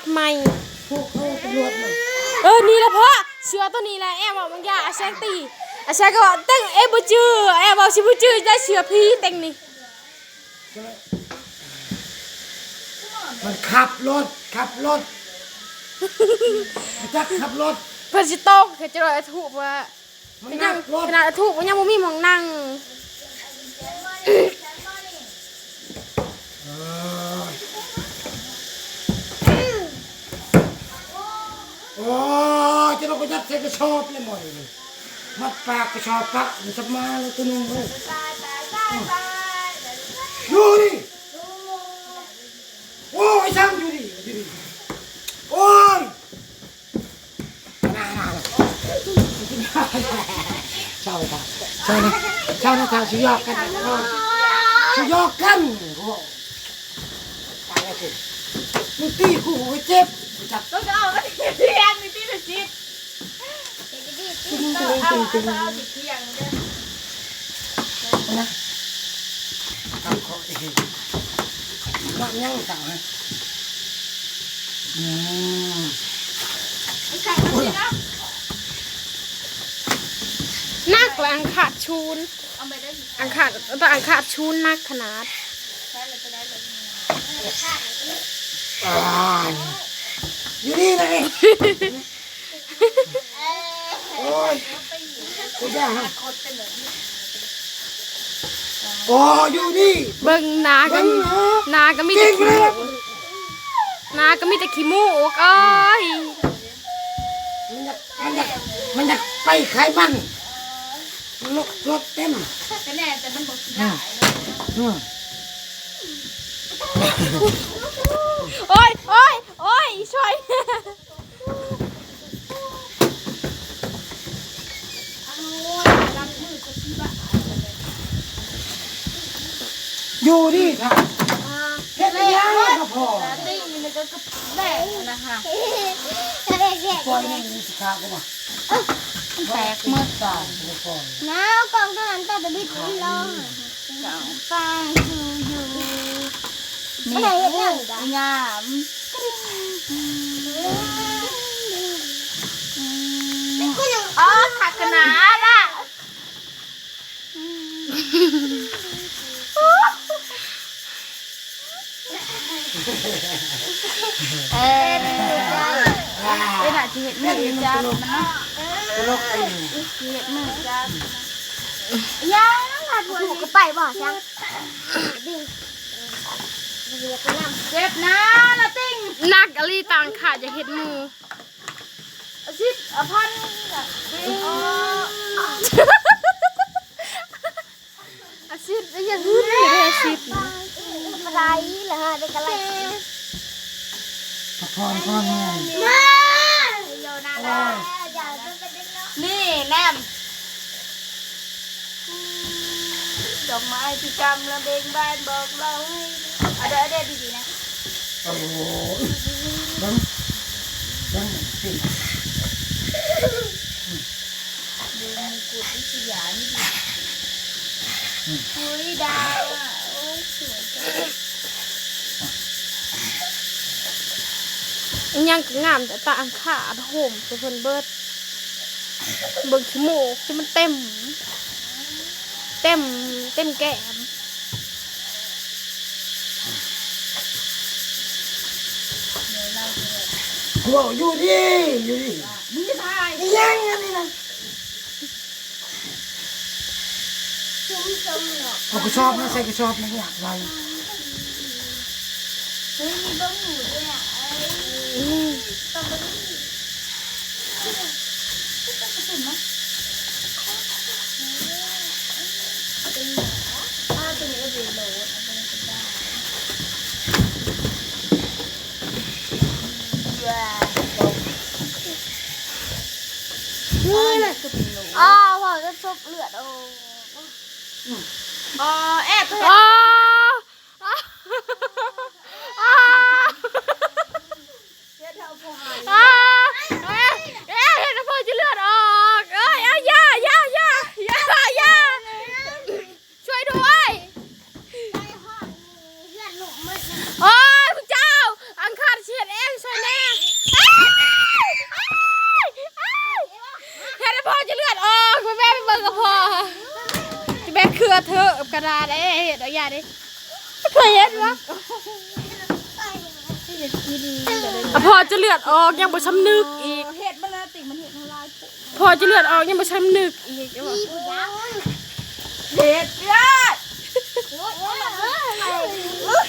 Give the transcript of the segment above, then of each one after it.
ดใหม่พวกเขาตำรวจน่ะเออนี่แหละพ่อเสือตัวนี้แหละแอมบอกบางอย่างอาแซงตีอาแซงก็บอกเตั้งเอ้บุจือแอมบอกชิบุจือได้เสือพี่เต็งนี่มันขับรถขับรถจักขับรถเพิ่นสิโตกคือจะรอยอาถูกว่ามันยันั่งงรถขนาดอาถูกมันยังบ่มีหมองนั่ง เออโอ้ ยจะต้องไปยัดใส่กระสอบเลยหมดเลยมัดปากกระสอบปะมันจะมาเลยตัวนึงเลยอยู่ดิโอ้ยช่างอยู่ดิอยู่ดิโอ้ยน่าน่าเช่าค่ะเช่านะเช่านะค่ะสุยอกกันสุยอกกันโอ้ตายแล้วสิมึงตีกูหัวเจ็บ ต้องเอาไปเที่ยงนี่ที่ละชิดตึงตึงเอาตึงตึงเอาเอาเที่ยงเด้อนะทำขอเองนักยังสั่งนะอืมใส่มาสิเนาะนักและอังขาดชูน เอาไปได้อังขาดแต่อังขาดชูนนักขนาด ใช้เลยจะได้เลย อ่า อยู่นี่นะเองโอ้ยกูจะฮะโอ้อยู่นี่เบิ่งนาก็เบิ่งนะนาก็มีแต่ขี้มูกนาก็มีแต่ขี้มูกเอ้ยมันอยากมันอยากมันอยากไปไขมันรถรถเต็มก็แน่แต่มันบอกสิได้อืมโอ้ยโอ้ยโอ้ยช่วย อยู่นี่ครับเฮ็ดยังก็พอติ้งนี่ก็กระแดกนะคะปล่อยมันสิขากูมาแตกเมื่อตายไม่ปล่อยน้าวกองเท่านั้นแต่จะบิดไม่ลงเก่าฟังคืออยู่ไม่นี่ได้เห็นยังจ้ะงามคุณยังอ๋อถักขนาดอะ เออเวลาที่เห็นมือจ้ามันเนาะตลกเองเห็นมือจ้ายังหาถูกก็ไปบ่ช่างดิเรียกไปนำเจ็บนะนะติ้งนักอลีต่างขาดอย่าเห็ดหมูสิบพันอาซิดอย่าหื้อเลยอาซิด ไรเหรอฮะเป็นอะไรพักผ่อนก่อนเนี่ยมาโยนาดาอย่าจะไปดึงเนาะนี่แนมดอกไม้ที่กำลังเบ่งบานบอกเราให้เอาเดี๋ยวเดี๋ยวดีๆนะโอ้โหบังบังสิดูมงกุฎวิทยานี่ดิคุยดาวอะโอ้ยสวยจัง อิห ยังก็งามแต่ตาอังขาดโหมจะเพิ่นเบิดเบิ่งขี้มูกที่มันเต็ม เต็มเต็มแก้มกูบอกอยู่ดิอยู่ดิมึงจะถ่ายยังอันนี้นะชุ่มชมเนาะเอากูชอบนะใส่กูชอบนะอยากไรเฮ้ยมีบ้องหมูด้วยอะเอ้ยต้องไปดู ถ้าตัวนี้ก็ดีโหลดเอาไปก็ได้ว้าว นี่เลยอ๋อพอจะซบเลือดโอ้ อ๋อแอบเพื่อน กระดาษเอ้เห็ดเอาอย่าดิเคยเห็นวะอะพอจะเลือดออกยังบ่ช้ำนึกอีกเห็ดมันละติมันเห็ดทำลายพอจะเลือดออกยังบ่ช้ำนึกอีกอีผู้ยังเห็ดเยอะโอ้ยโอ้ยเออ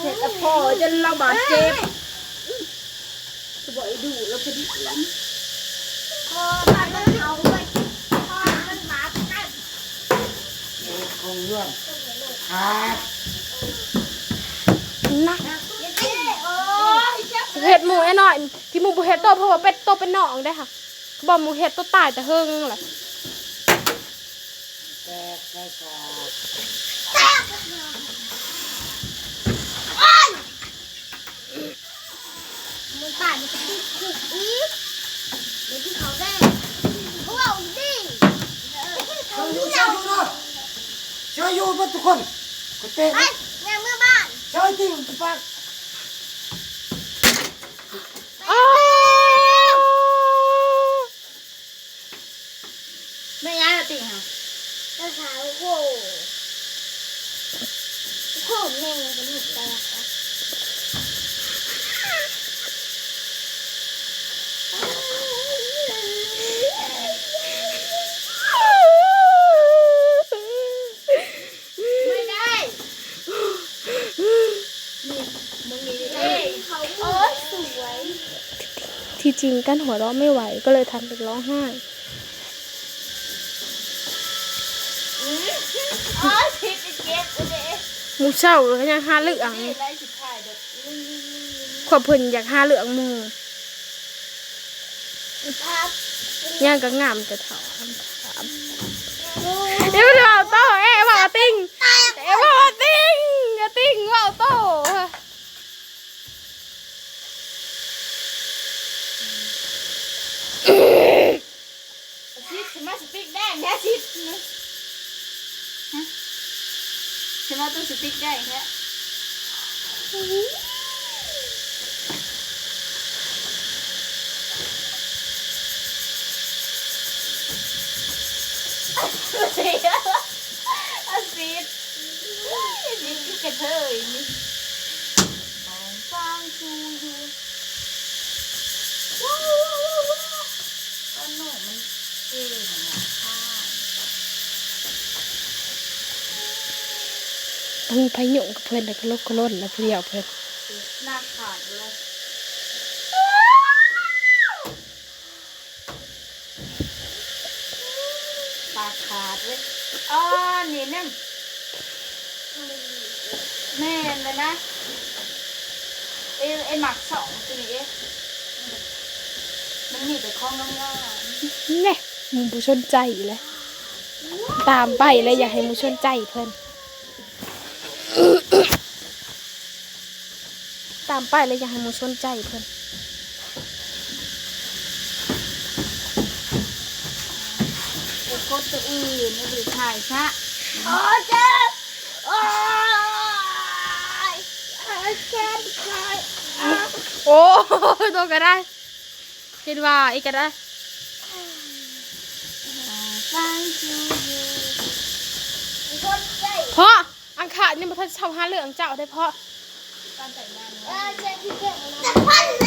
เห็ดแต่พอจนเราบาดเจ็บจะบอกไอ้ดูแล้วพอดี พอมันเอาไปพอมันหมากัด เอกคงเรื่องขาดนะอย่าตีโอ้ยเจ็บเห็ดหมูไอ้หน่อยที่หมูบ่เห็ดโตเพราะว่าเป็ดโตเป็นหนองได้ค่ะเขาบอกหมูเห็ดโตตายแต่เฮิงแหละแตกได้ขาดมันตายมันจะติดคุกอีกเดี๋ยวที่เขาได้เขาเอาดิช่วยอยู่ช่วยอยู่เนาะ ช่วยอยู่เพื่อนทุกคนก็เตะไปแม่เมื่อบ้าน ช่วยจริงปาก อ้าว ไม่ย้ายละติค่ะ เจ้าสาวโว้โค้แม่จะหนุกแตก ไม่ได้นี่มึงนี่เอ้ย เขาโอ้ยสวย ที่จ ริงกันหัวเราะไม่ไหวก็เลยทำเป็นร้องไห้อ๋อผิดเจ็บเลยหมูเช่าก็ยังหาเหลืองนี่ไรสุดท้ายเด็กขวบเพิ่นอยากหาเหลืองหมูครับย่างก็งามแต่เถาเดี๋ยวเราโต้เอ๊ะว่าติ้งเอ๊ะว่าติ้งอย่าติ้งว่าโต้ ชิดฉันมาสติ๊กแดงแค่ชิดนะฮะ ฉันมาตู้สติ๊กแดงแค่เสียอาซิดนี่คือกระเทยนี่มองฟังชูอยู่ว้าวว้าวว้าวก็หนูมันเก่งอะค่ะ มีพายุกับเพิ่อนแล้วก็ลกกระล่นแล้วผู้เดียวเพิ่นหน้าขาดเลยปากขาดเลยอ๋อนี่นั่นแม่นเลยนะเอ้ไอ้หมักสองตัวนี้มันมีแต่ของงามเนี่ยหมูบุชนใจเลยตามไปเลยอยากให้หมูชนใจเพิ่อน ตามไปเลยอยากให้หมูชนใจเพิ่นๆไอ้กดตัวอื่นไม่ได้ถ่ายซะโอ้เจ็บโอ้ยเจ็บใจโอ้ยตัวก็ได้คิดว่าอีกก็ได้ฟังชูอยู่คนใจเพราะอังคารนี่มันทันชาวหาเรื่องเจ้าได้เพราะ การแต่งงานเออเจ็บที่เก่งนะ